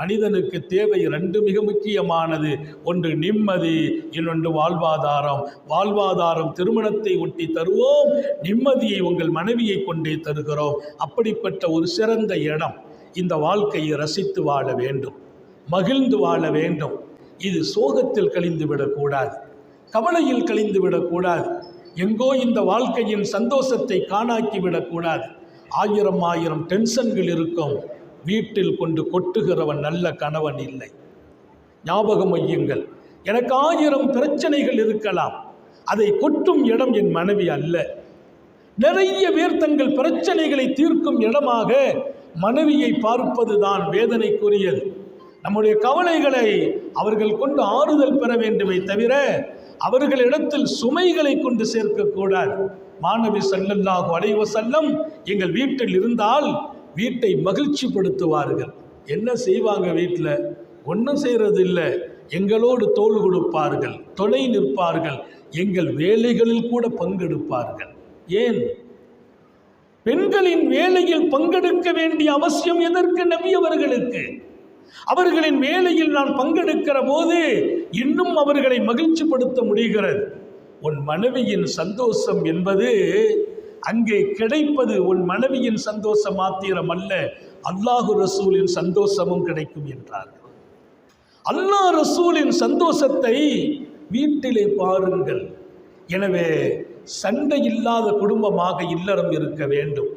மனிதனுக்கு தேவை ரெண்டு மிக முக்கியமானது. ஒன்று நிம்மதி இன்னொன்று வாழ்வாதாரம். வாழ்வாதாரம் திருமணத்தை ஒட்டி தருவோம். நிம்மதியை உங்கள் மனைவியை கொண்டே தருகிறோம். அப்படிப்பட்ட ஒரு சிறந்த இடம். இந்த வாழ்க்கையை ரசித்து வாழ வேண்டும். மகிழ்ந்து வாழ வேண்டும். இது சோகத்தில் கழிந்து விடக்கூடாது. கவலையில் கழிந்து விடக்கூடாது. எங்கோ இந்த வாழ்க்கையின் சந்தோஷத்தை காணாக்கி விடக்கூடாது. ஆயிரம் ஆயிரம் டென்ஷன்கள் இருக்கும். வீட்டில் கொண்டு கொட்டுகிறவன் நல்ல கணவன் இல்லை. ஞாபகம் வையுங்கள் எனக்கு ஆயிரம் பிரச்சனைகள் இருக்கலாம். அதை கொட்டும் இடம் என் மனைவி அல்ல. நிறைய பேர் தங்கள் பிரச்சனைகளை தீர்க்கும் இடமாக மனைவியை பார்ப்பதுதான் வேதனைக்குரியது. நம்முடைய கவலைகளை அவர்கள் கொண்டு ஆறுதல் பெற வேண்டுமே தவிர அவர்களிடத்தில் சுமைகளை கொண்டு சேர்க்கக்கூடாது. மாணவி சல்லல்லாஹு அலைவ செல்லம் எங்கள் வீட்டில் இருந்தால் வீட்டை மகிழ்ச்சிப்படுத்துவார்கள். என்ன செய்வாங்க வீட்டில் ஒன்றும் செய்கிறது இல்லை எங்களோடு தோல் கொடுப்பார்கள் துணை நிற்பார்கள் எங்கள் வேலைகளில் கூட பங்கெடுப்பார்கள். ஏன்? பெண்களின் வேலையில் பங்கெடுக்க வேண்டிய அவசியம் எதற்கு நம்பியவர்களுக்கு அவர்களின் வேலையில் நான் பங்கெடுக்கிற போது இன்னும் அவர்களை மகிழ்ச்சிப்படுத்த முடிகிறது. உன் மனைவியின் சந்தோஷம் என்பது அங்கே கிடைப்பது உன் மனைவியின் சந்தோஷம் மாத்திரம் அல்ல அல்லாஹு ரசூலின் சந்தோஷமும் கிடைக்கும் என்றார்கள். அல்லாஹ் ரசூலின் சந்தோஷத்தை வீட்டிலே பாருங்கள். எனவே சண்டை இல்லாத குடும்பமாக இல்லறம் இருக்க வேண்டும்.